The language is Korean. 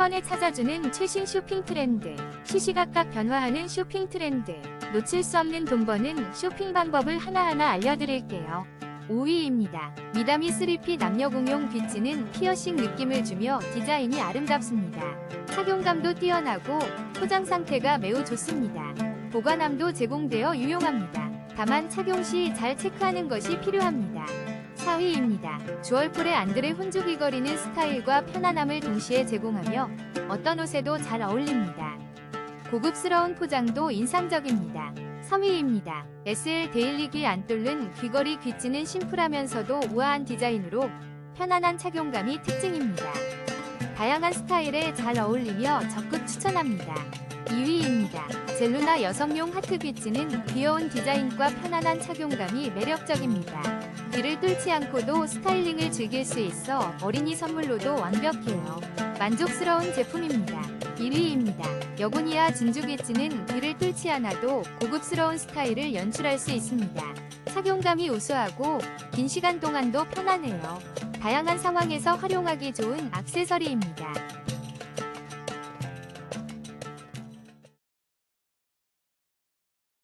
번에 찾아주는 최신 쇼핑 트렌드. 시시각각 변화하는 쇼핑 트렌드. 놓칠 수 없는 돈 버는 쇼핑 방법을 하나하나 알려드릴게요. 5위입니다. 미다미 3P 남녀 공용 비치는 피어싱 느낌을 주며 디자인이 아름답습니다. 착용감도 뛰어나고 포장 상태가 매우 좋습니다. 보관함도 제공되어 유용합니다. 다만 착용 시 잘 체크하는 것이 필요합니다. 4위입니다. 주얼폴의 안드레 귀걸이는 스타일과 편안함을 동시에 제공하며 어떤 옷에도 잘 어울립니다. 고급스러운 포장도 인상적입니다. 3위입니다. SL 데일리기 안 뚫는 귀걸이 귀찌는 심플하면서도 우아한 디자인으로 편안한 착용감이 특징입니다. 다양한 스타일에 잘 어울리며 적극 추천합니다. 2위입니다. 젤루나 여성용 하트 귀찌는 귀여운 디자인과 편안한 착용감이 매력적입니다. 귀를 뚫지 않고도 스타일링을 즐길 수 있어 어린이 선물로도 완벽해요. 만족스러운 제품입니다. 1위입니다. 여고니아 진주 귀찌는 귀를 뚫지 않아도 고급스러운 스타일을 연출할 수 있습니다. 착용감이 우수하고 긴 시간 동안도 편안해요. 다양한 상황에서 활용하기 좋은 액세서리입니다.